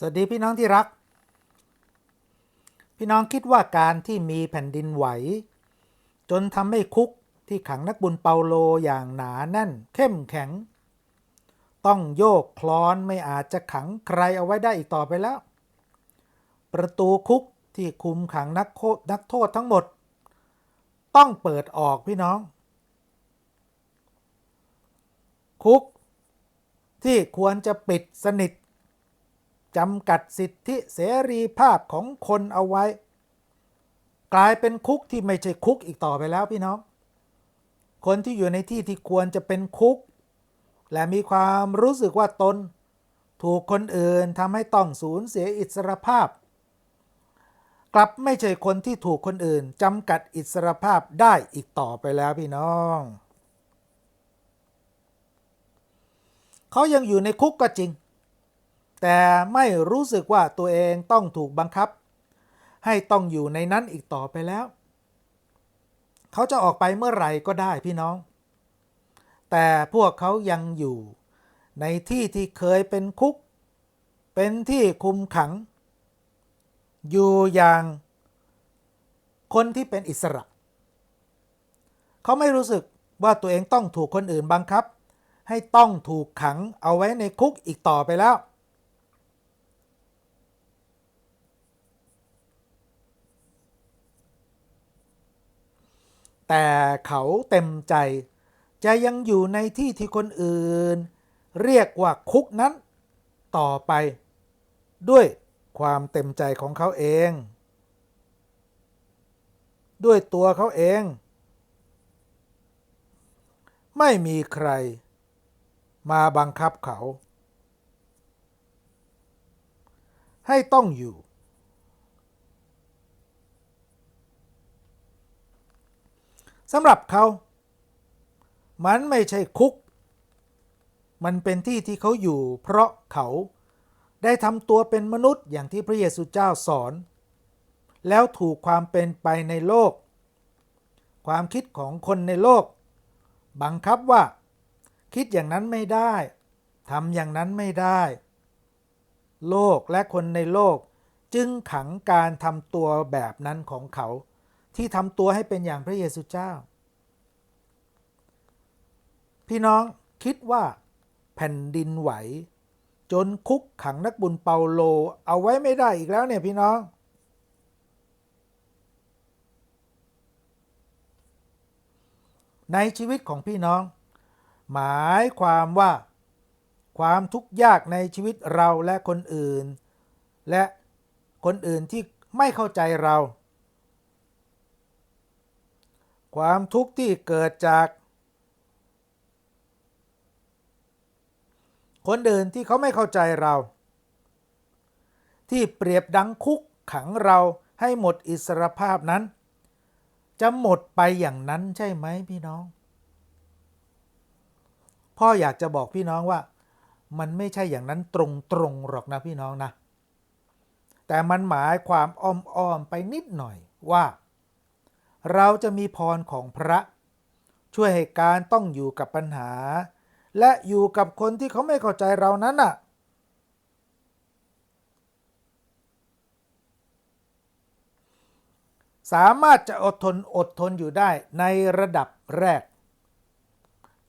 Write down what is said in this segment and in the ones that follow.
สวัสดีพี่น้องที่รัก พี่น้องคิดว่าการที่มีแผ่นดินไหว จนทำให้คุกที่ขังนักบุญเปาโลอย่างหนาแน่น เข้มแข็ง ต้องโยกคลอนไม่อาจจะขังใครเอาไว้ได้อีกต่อไปแล้ว ประตูคุกที่คุมขังนักโทษนักโทษทั้งหมด ต้องเปิดออกพี่น้อง คุกที่ควรจะปิดสนิท จำกัดสิทธิเสรีภาพของคนเอาไว้ กลายเป็นคุกที่ไม่ใช่คุกอีกต่อไปแล้วพี่น้อง คนที่อยู่ในที่ที่ควรจะเป็นคุก และมีความรู้สึกว่าตน ถูกคนอื่นทำให้ต้องสูญเสียอิสรภาพ กลับไม่ใช่คนที่ถูกคนอื่นจำกัดอิสรภาพได้อีกต่อไปแล้วพี่น้องเขายังอยู่ในคุกก็จริง แต่ไม่รู้สึกว่าตัวเองต้องถูกบังคับ ให้ต้องอยู่ในนั้นอีกต่อไปแล้ว เขาจะออกไปเมื่อไหร่ก็ได้พี่น้อง แต่พวกเขายังอยู่ในที่ที่เคยเป็นคุก เป็นที่คุมขัง อยู่อย่างคนที่เป็นอิสระ เขาไม่รู้สึกว่าตัวเองต้องถูกคนอื่นบังคับ ให้ต้องถูกขังเอาไว้ในคุกอีกต่อไปแล้ว แต่เขาเต็มใจ จะยังอยู่ในที่ที่คนอื่น เรียกว่าคุกนั้น ต่อไป ด้วยความเต็มใจของเขาเอง ด้วยตัวเขาเอง ไม่มีใคร มาบังคับเขา ให้ต้องอยู่ สำหรับเขา มันไม่ใช่คุก มันเป็นที่ที่เขาอยู่ เพราะเขาได้ทำตัวเป็นมนุษย์อย่างที่พระเยซูเจ้าสอน แล้วถูกความเป็นไปในโลก ความคิดของคนในโลก บังคับว่า คิดอย่างนั้นไม่ได้ทำอย่างนั้นไม่ได้ โลกและคนในโลกจึงขังการทำตัวแบบนั้นของเขา ที่ทำตัวให้เป็นอย่างพระเยซูเจ้า พี่น้องคิดว่าแผ่นดินไหว จนคุกขังนักบุญเปาโลเอาไว้ไม่ได้อีกแล้วเนี่ยพี่น้อง ในชีวิตของพี่น้อง หมายความว่าความทุกข์ยากในชีวิตเราและคนอื่น และคนอื่นที่ไม่เข้าใจเรา ความทุกข์ที่เกิดจาก คนอื่นที่เขาไม่เข้าใจเรา ที่เปรียบดังคุกขังเราให้หมดอิสรภาพนั้น จะหมดไปอย่างนั้นใช่ไหมพี่น้อง พ่ออยากจะบอกพี่น้องว่า มันไม่ใช่อย่างนั้นตรงๆหรอกนะพี่น้องนะ แต่มันหมายความอ้อมๆไปนิดหน่อยว่า เราจะมีพรของพระ ช่วยให้การต้องอยู่กับปัญหา และอยู่กับคนที่เขาไม่เข้าใจเรานั้นน่ะ สามารถจะอดทนอดทนอยู่ได้ในระดับแรก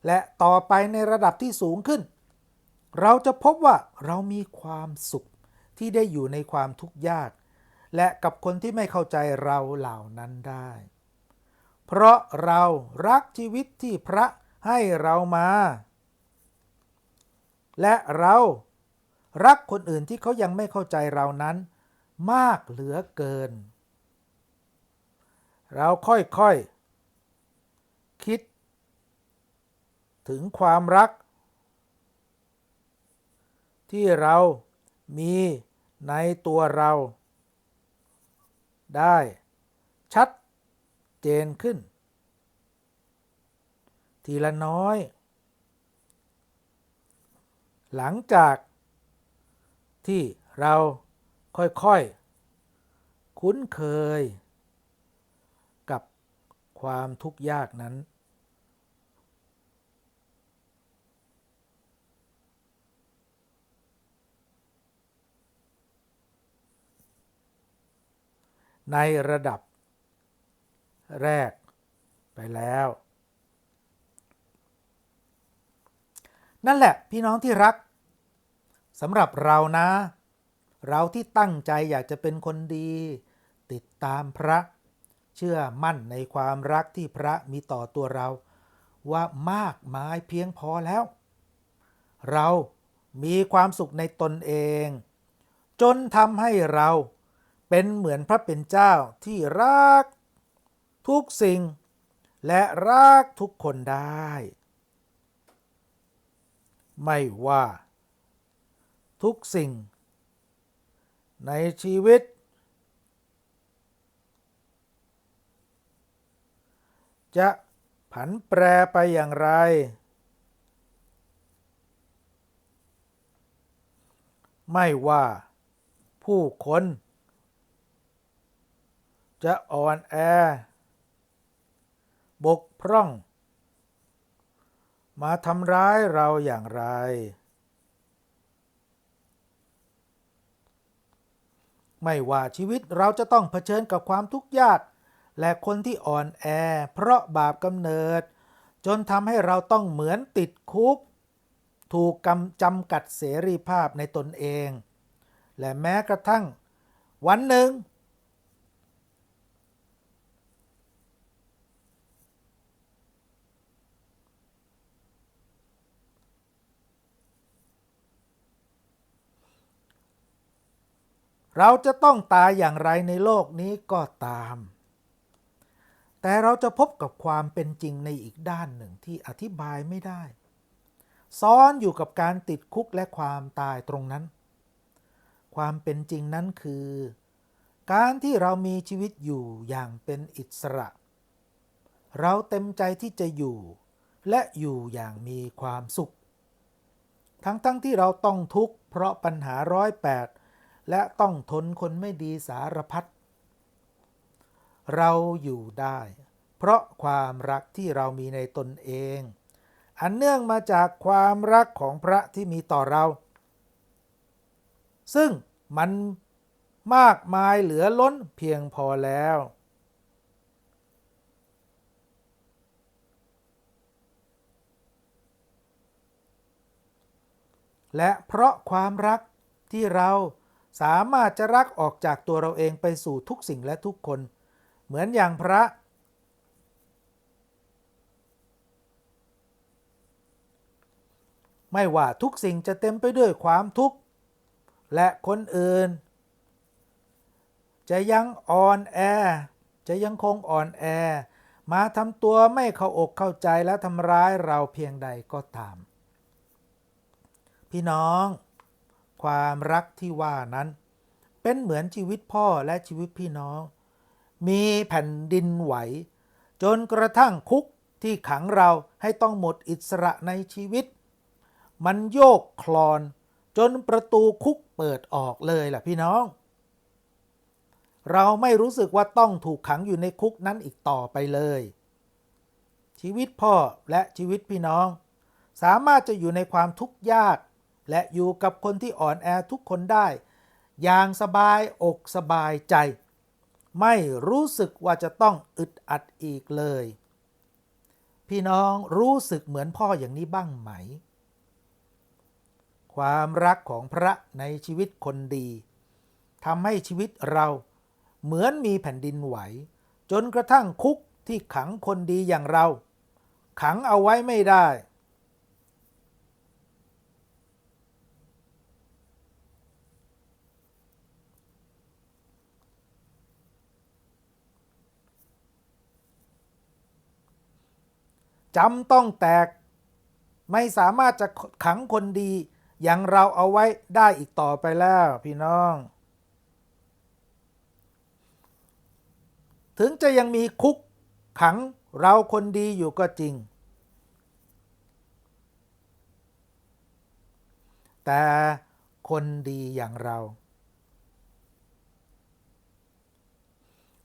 และต่อไปในระดับที่สูงขึ้น เราจะพบว่าเรามีความสุขที่ได้อยู่ในความทุกข์ยาก และกับคนที่ไม่เข้าใจเราเหล่านั้นได้ เพราะเรารักชีวิตที่พระให้เรามา และเรารักคนอื่นที่เขายังไม่เข้าใจเรานั้น มากเหลือเกิน เราค่อยๆคิด ถึงความรัก ที่เรามีในตัวเรา ได้ชัด เจนขึ้น ทีละน้อย หลังจากที่เราค่อยๆ คุ้นเคย กับความทุกข์ยากนั้น ในระดับ แรกไปแล้ว นั่นแหละพี่น้องที่รักสำหรับเรานะ เราที่ตั้งใจอยากจะเป็นคนดี ติดตามพระ เชื่อมั่นในความรักที่พระมีต่อตัวเรา ว่ามากมายเพียงพอแล้ว เรามีความสุขในตนเอง จนทำให้เราเป็นเหมือนพระเป็นเจ้าที่รัก ทุกสิ่ง และรักทุกคนได้ ไม่ว่า ทุกสิ่ง ในชีวิต จะผันแปรไปอย่างไร ไม่ว่า ผู้คนจะอ่อนแอ บกพร่อง มาทำร้ายเราอย่างไร ไม่ว่าชีวิตเราจะต้องเผชิญกับความทุกข์ยาก และคนที่อ่อนแอ เพราะบาปกำเนิด จนทำให้เราต้องเหมือนติดคุก ถูกกำจำกัดเสรีภาพในตนเอง และแม้กระทั่ง วันหนึ่ง เราจะต้องตายอย่างไรในโลกนี้ก็ตาม แต่เราจะพบกับความเป็นจริงในอีกด้านหนึ่งที่อธิบายไม่ได้ ซ้อนอยู่กับการติดคุกและความตายตรงนั้น ความเป็นจริงนั้นคือ การที่เรามีชีวิตอยู่อย่างเป็นอิสระ เราเต็มใจที่จะอยู่ และอยู่อย่างมีความสุข ทั้งๆทที่เราต้องทุกข์เพราะปัญหาร้อยแปด และต้องทนคนไม่ดีสารพัดเราอยู่ได้ เพราะความรักที่เรามีในตนเอง อันเนื่องมาจากความรักของพระที่มีต่อเรา ซึ่งมันมากมายเหลือล้นเพียงพอแล้ว และเพราะความรักที่เรา สามารถจะรักออกจากตัวเราเองไปสู่ทุกสิ่งและทุกคน เหมือนอย่างพระไม่ว่าทุกสิ่งจะเต็มไปด้วยความทุกข์ และคนอื่น จะยังอ่อนแอ จะยังคงอ่อนแอ มาทำตัวไม่เข้าอกเข้าใจและทำร้ายเราเพียงใดก็ตาม พี่น้อง ความรักที่ว่านั้น เป็นเหมือนชีวิตพ่อและชีวิตพี่น้อง มีแผ่นดินไหว จนกระทั่งคุกที่ขังเราให้ต้องหมดอิสระในชีวิต มันโยกคลอนจนประตูคุกเปิดออกเลยล่ะพี่น้อง เราไม่รู้สึกว่าต้องถูกขังอยู่ในคุกนั้นอีกต่อไปเลย ชีวิตพ่อและชีวิตพี่น้อง สามารถจะอยู่ในความทุกข์ยาก และอยู่กับคนที่อ่อนแอทุกคนได้ อย่างสบายอกสบายใจ ไม่รู้สึกว่าจะต้องอึดอัดอีกเลย พี่น้องรู้สึกเหมือนพ่ออย่างนี้บ้างไหม ความรักของพระในชีวิตคนดีทำให้ชีวิตเราเหมือนมีแผ่นดินไหว จนกระทั่งคุกที่ขังคนดีอย่างเรา ขังเอาไว้ไม่ได้ จำต้องแตก ไม่สามารถจะขังคนดี อย่างเราเอาไว้ได้อีกต่อไปแล้วพี่น้อง ถึงจะยังมีคุกขังเราคนดีอยู่ก็จริง แต่คนดีอย่างเรา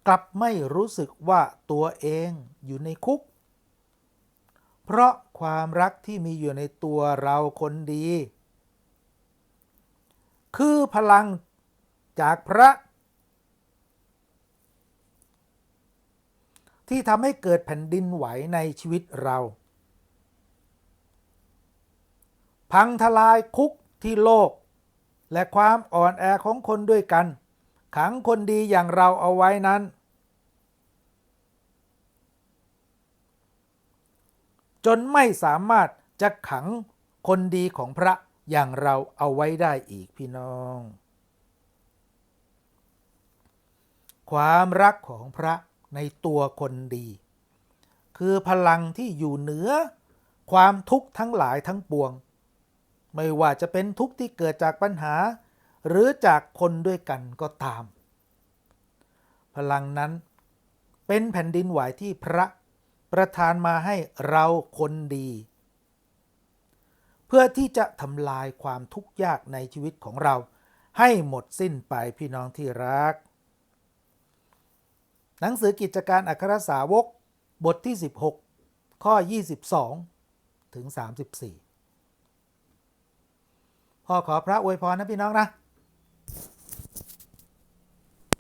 กลับไม่รู้สึกว่าตัวเองอยู่ในคุก เพราะความรักที่มีอยู่ในตัวเราคนดี คือพลังจากพระ ที่ทำให้เกิดแผ่นดินไหวในชีวิตเรา พังทลายคุกที่โลก และความอ่อนแอของคนด้วยกัน ขังคนดีอย่างเราเอาไว้นั้น จนไม่สามารถจะขังคนดีของพระอย่างเราเอาไว้ได้อีกพี่น้อง ความรักของพระในตัวคนดี คือพลังที่อยู่เหนือ ความทุกข์ทั้งหลายทั้งปวง ไม่ว่าจะเป็นทุกข์ที่เกิดจากปัญหา หรือจากคนด้วยกันก็ตาม พลังนั้นเป็นแผ่นดินไหวที่พระ ประทานมาให้เราคนดี เพื่อที่จะทำลายความทุกข์ยากในชีวิตของเรา ให้หมดสิ้นไปพี่น้องที่รัก หนังสือกิจการอัครสาวกบทที่ 16 ข้อ 22 ถึง 34พ่อขอพระอวยพรนะพี่น้องนะ